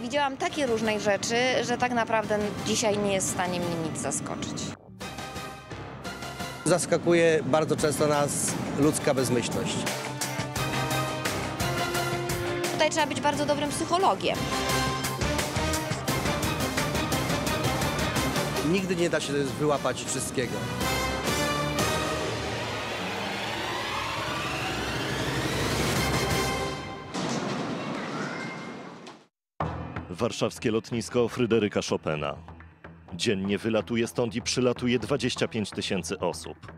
Widziałam takie różnej rzeczy, że tak naprawdę dzisiaj nie jest w stanie mnie nic zaskoczyć. Zaskakuje bardzo często nas ludzka bezmyślność. Tutaj trzeba być bardzo dobrym psychologiem. Nigdy nie da się wyłapać wszystkiego. Warszawskie lotnisko Fryderyka Chopina. Dziennie wylatuje stąd i przylatuje 25 tysięcy osób.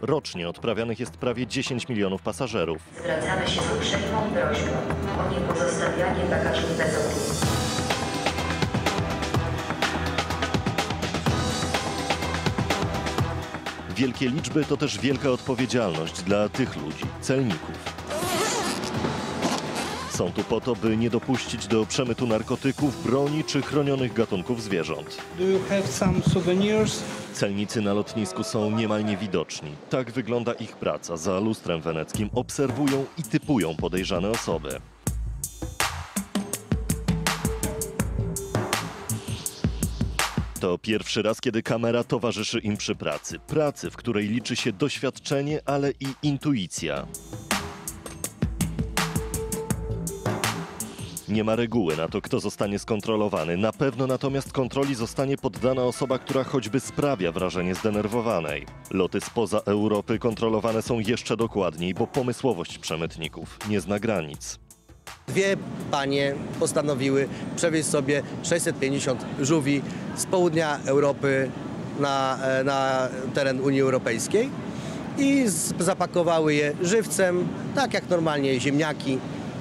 Rocznie odprawianych jest prawie 10 milionów pasażerów. Zwracamy się z uprzejmą prośbą o niepozostawianie bagażu bez opieki. Wielkie liczby to też wielka odpowiedzialność dla tych ludzi, celników. Są tu po to, by nie dopuścić do przemytu narkotyków, broni czy chronionych gatunków zwierząt. Celnicy na lotnisku są niemal niewidoczni. Tak wygląda ich praca. Za lustrem weneckim obserwują i typują podejrzane osoby. To pierwszy raz, kiedy kamera towarzyszy im przy pracy. Pracy, w której liczy się doświadczenie, ale i intuicja. Nie ma reguły na to, kto zostanie skontrolowany. Na pewno natomiast kontroli zostanie poddana osoba, która choćby sprawia wrażenie zdenerwowanej. Loty spoza Europy kontrolowane są jeszcze dokładniej, bo pomysłowość przemytników nie zna granic. Dwie panie postanowiły przewieźć sobie 650 żółwi z południa Europy na, e, na teren Unii Europejskiej i zapakowały je żywcem, tak jak normalnie ziemniaki,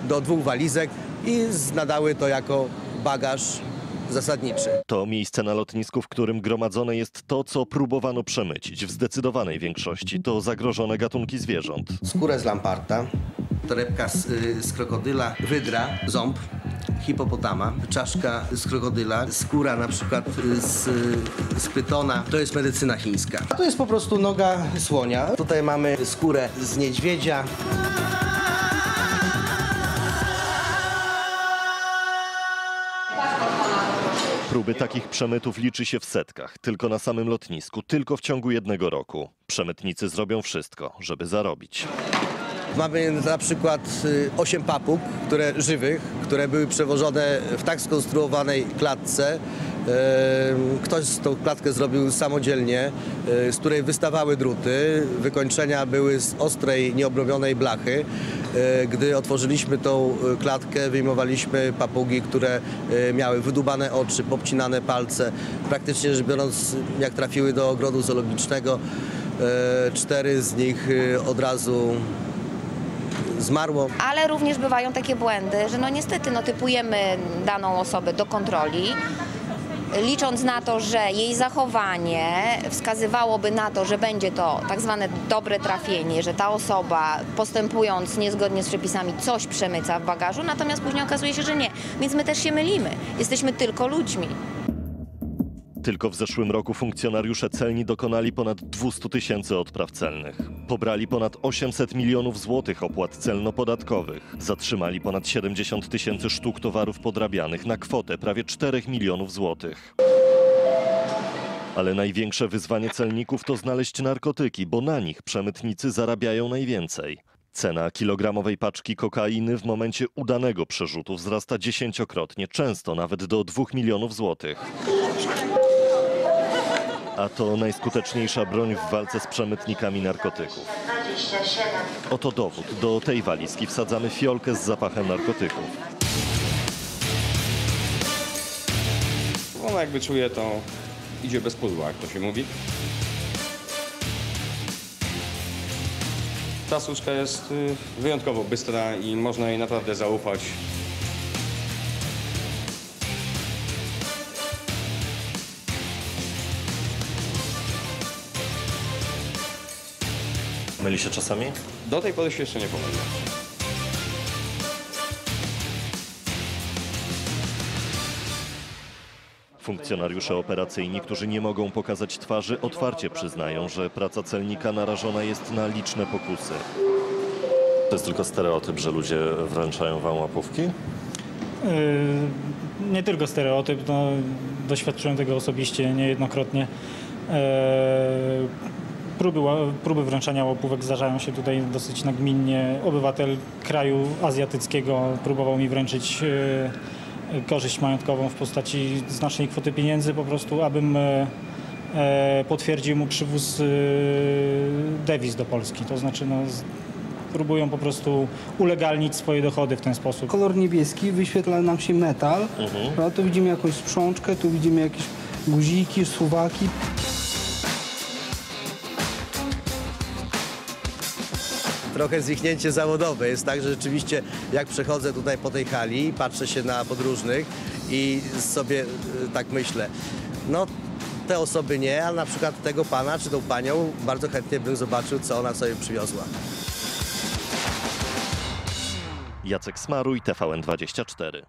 do dwóch walizek i z- nadały to jako bagaż zasadniczy. To miejsce na lotnisku, w którym gromadzone jest to, co próbowano przemycić. W zdecydowanej większości to zagrożone gatunki zwierząt. Skórę z lamparta, torebka z, y, z krokodyla, wydra, ząb, hipopotama, czaszka z krokodyla, skóra na przykład y, z, y, z pytona. To jest medycyna chińska. A to jest po prostu noga słonia. Tutaj mamy skórę z niedźwiedzia. Próby takich przemytów liczy się w setkach, tylko na samym lotnisku, tylko w ciągu jednego roku. Przemytnicy zrobią wszystko, żeby zarobić. Mamy na przykład y, 8 papug, które żywych, które były przewożone w tak skonstruowanej klatce. E, Ktoś tą klatkę zrobił samodzielnie, e, z której wystawały druty. Wykończenia były z ostrej, nieobrobionej blachy. E, Gdy otworzyliśmy tą klatkę, wyjmowaliśmy papugi, które miały wydubane oczy, popcinane palce. Praktycznie rzecz biorąc, jak trafiły do ogrodu zoologicznego, cztery z nich od razu zmarło. Ale również bywają takie błędy, że no niestety no, typujemy daną osobę do kontroli, licząc na to, że jej zachowanie wskazywałoby na to, że będzie to tak zwane dobre trafienie, że ta osoba postępując niezgodnie z przepisami coś przemyca w bagażu, natomiast później okazuje się, że nie. Więc my też się mylimy. Jesteśmy tylko ludźmi. Tylko w zeszłym roku funkcjonariusze celni dokonali ponad 200 tysięcy odpraw celnych. Pobrali ponad 800 milionów złotych opłat celno-podatkowych. Zatrzymali ponad 70 tysięcy sztuk towarów podrabianych na kwotę prawie 4 milionów złotych. Ale największe wyzwanie celników to znaleźć narkotyki, bo na nich przemytnicy zarabiają najwięcej. Cena kilogramowej paczki kokainy w momencie udanego przerzutu wzrasta dziesięciokrotnie, często nawet do 2 milionów złotych. A to najskuteczniejsza broń w walce z przemytnikami narkotyków. 27. Oto dowód. Do tej walizki wsadzamy fiolkę z zapachem narkotyków. Ona jakby czuje to, idzie bez pudła, jak to się mówi. Ta suszka jest y, wyjątkowo bystra i można jej naprawdę zaufać. Myli się czasami? Do tej pory się jeszcze nie pomyliłem. Funkcjonariusze operacyjni, którzy nie mogą pokazać twarzy, otwarcie przyznają, że praca celnika narażona jest na liczne pokusy. To jest tylko stereotyp, że ludzie wręczają wam łapówki? Yy, nie tylko stereotyp, no, doświadczyłem tego osobiście niejednokrotnie. E, próby, próby wręczania łapówek zdarzają się tutaj dosyć nagminnie. Obywatel kraju azjatyckiego próbował mi wręczyć e, korzyść majątkową w postaci znacznej kwoty pieniędzy po prostu, abym e, e, potwierdził mu przywóz dewiz do Polski. To znaczy no, próbują po prostu ulegalnić swoje dochody w ten sposób. Kolor niebieski wyświetla nam się metal. No, tu widzimy jakąś sprzączkę, tu widzimy jakieś guziki, suwaki. Trochę zwichnięcie zawodowe. Jest tak, że rzeczywiście jak przechodzę tutaj po tej hali, patrzę się na podróżnych i sobie y, tak myślę, no te osoby nie, ale na przykład tego pana czy tą panią bardzo chętnie bym zobaczył, co ona sobie przywiozła. Jacek Smaruj, TVN24.